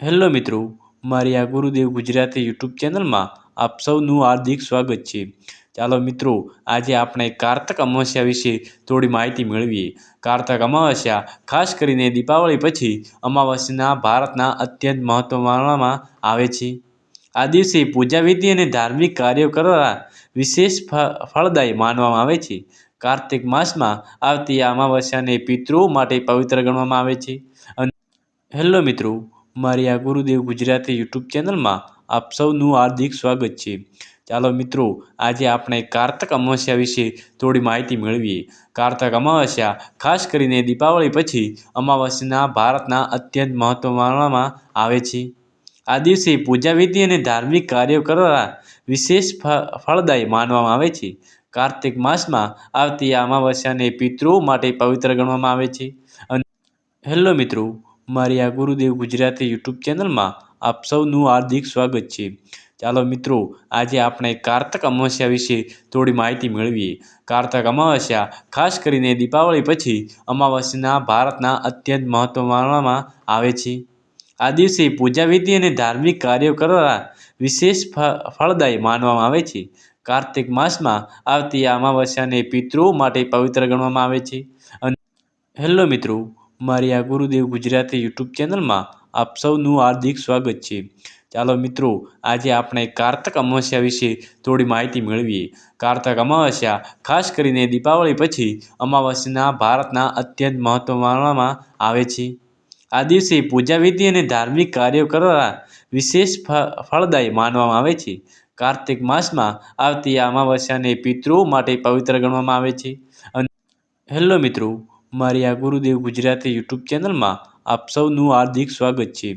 Hello મિત્રો, મારી આ ગુરુદેવ ગુજરાતી યુટ્યુબ ચેનલમાં આપ સૌનું હાર્દિક સ્વાગત છે. ચાલો મિત્રો, આજે આપણે કારતક અમાવસ્યા વિશે થોડી માહિતી મેળવીએ. કારતક અમાવસ્યા ખાસ કરીને દીપાવળી પછી અમાવસ્યાના ભારતના અત્યંત મહત્વ માનવામાં આવે છે. આ દિવસે પૂજાવિધિ અને ધાર્મિક કાર્યો કરવા વિશેષ ફળદાયી માનવામાં આવે છે. કાર્તિક માસમાં આવતી અમાવસ્યાને પિતૃઓ માટે પવિત્ર ગણવામાં આવે છે. અને હેલો મિત્રો મારી આ ગુરુદેવ ગુજરાતી યુટ્યુબ ચેનલમાં આપ સૌનું હાર્દિક સ્વાગત છે. ચાલો મિત્રો, આજે આપણે કારતક અમાવસ્યા વિશે થોડી માહિતી મેળવીએ. કારતક અમાવસ્યા ખાસ કરીને દીપાવળી પછી અમાવસ્યાના ભારતના અત્યંત મહત્વ માનવામાં આવે છે. આ દિવસે પૂજાવિધિ અને ધાર્મિક કાર્યો કરવા વિશેષ ફળદાયી માનવામાં આવે છે. કાર્તિક માસમાં આવતી અમાવસ્યાને પિતૃઓ માટે પવિત્ર ગણવામાં આવે છે. હેલો મિત્રો મારી આ ગુરુદેવ ગુજરાતી યુટ્યુબ ચેનલમાં આપ સૌનું હાર્દિક સ્વાગત છે. ચાલો મિત્રો, આજે આપણે કારતક અમાવસ્યા વિશે થોડી માહિતી મેળવીએ. કારતક અમાવસ્યા ખાસ કરીને દીપાવળી પછી અમાવસ્યાના ભારતના અત્યંત મહત્વ માનવામાં આવે છે. આ દિવસે પૂજા વિધિ અને ધાર્મિક કાર્યો કરવા વિશેષ ફળદાયી માનવામાં આવે છે. કાર્તિક માસમાં આવતી અમાવસ્યાને પિતૃઓ માટે પવિત્ર ગણવામાં આવે છે. હેલો મિત્રો મારી આ ગુરુદેવ ગુજરાતી યુટ્યુબ ચેનલમાં આપ સૌનું હાર્દિક સ્વાગત છે. ચાલો મિત્રો, આજે આપણે કારતક અમાવસ્યા વિશે થોડી માહિતી મેળવીએ. કારતક અમાવસ્યા ખાસ કરીને દીપાવળી પછી અમાવસ્યાના ભારતના અત્યંત મહત્વ માનવામાં આવે છે. આ દિવસે પૂજાવિધિ અને ધાર્મિક કાર્યો કરવા વિશેષ ફળદાયી માનવામાં આવે છે. કાર્તિક માસમાં આવતી અમાવસ્યાને પિતૃઓ માટે પવિત્ર ગણવામાં આવે છે. અને, હેલો મિત્રો મારી આ ગુરુદેવ ગુજરાતી યુટ્યુબ ચેનલમાં આપ સૌનું હાર્દિક સ્વાગત છે.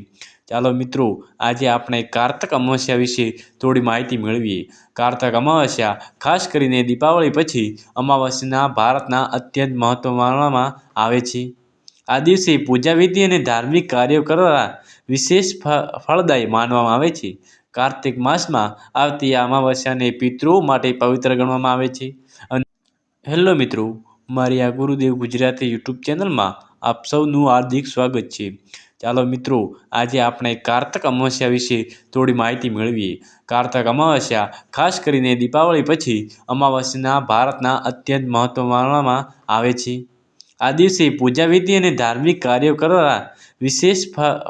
ચાલો મિત્રો, આજે આપણે કારતક અમાવસ્યા વિશે થોડી માહિતી મેળવીએ. કારતક અમાવસ્યા ખાસ કરીને દીપાવળી પછી અમાવસ્યાના ભારતના અત્યંત મહત્વ માનવામાં આવે છે. આ દિવસે પૂજાવિધિ અને ધાર્મિક કાર્યો કરવા વિશેષ ફળદાયી માનવામાં આવે છે. કાર્તિક માસમાં આવતી અમાવસ્યાને પિતૃઓ માટે પવિત્ર ગણવામાં આવે છે. હેલો મિત્રો મારી આ ગુરુદેવ ગુજરાતી યુટ્યુબ ચેનલમાં આપ સૌનું હાર્દિક સ્વાગત છે. ચાલો મિત્રો, આજે આપણે કારતક અમાવસ્યા વિશે થોડી માહિતી મેળવીએ. કારતક અમાવસ્યા ખાસ કરીને દીપાવળી પછી અમાવસ્યાના ભારતના અત્યંત મહત્વ માનવામાં આવે છે. આ દિવસે પૂજાવિધિ અને ધાર્મિક કાર્યો કરવા વિશેષ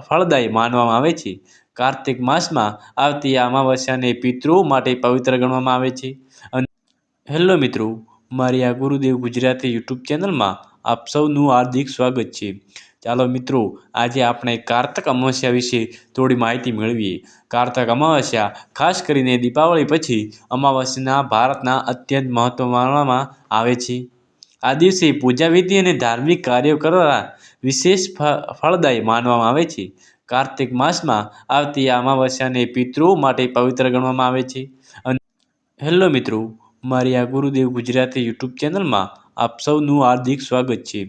ફળદાયી માનવામાં આવે છે. કાર્તિક માસમાં આવતી અમાવસ્યાને પિતૃઓ માટે પવિત્ર ગણવામાં આવે છે. અને હેલો મિત્રો મારી આ ગુરુદેવ ગુજરાતી યુટ્યુબ ચેનલમાં આપ સૌનું હાર્દિક સ્વાગત છે. ચાલો મિત્રો, આજે આપણે કારતક અમાવસ્યા વિશે થોડી માહિતી મેળવીએ. કારતક અમાવસ્યા ખાસ કરીને દીપાવળી પછી અમાવસ્યાના ભારતના અત્યંત મહત્વ માનવામાં આવે છે. આ દિવસે પૂજા વિધિ અને ધાર્મિક કાર્યો કરવા વિશેષ ફળદાયી માનવામાં આવે છે. કાર્તિક માસમાં આવતી અમાવસ્યાને પિતૃઓ માટે પવિત્ર ગણવામાં આવે છે. હેલો મિત્રો મારી આ ગુરુદેવ ગુજરાતી યુટ્યુબ ચેનલમાં આપ સૌનું હાર્દિક સ્વાગત છે.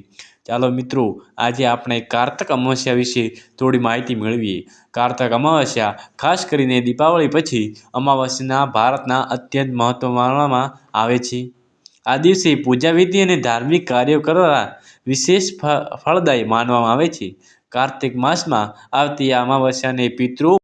ચાલો મિત્રો, આજે આપણે કારતક અમાવસ્યા વિશે થોડી માહિતી મેળવીએ. કારતક અમાવસ્યા ખાસ કરીને દીપાવળી પછી અમાવસ્યાના ભારતના અત્યંત મહત્વ માનવામાં આવે છે. આ દિવસે પૂજાવિધિ અને ધાર્મિક કાર્યો કરવા વિશેષ ફળદાયી માનવામાં આવે છે. કાર્તિક માસમાં આવતી અમાવસ્યાને પિતૃઓ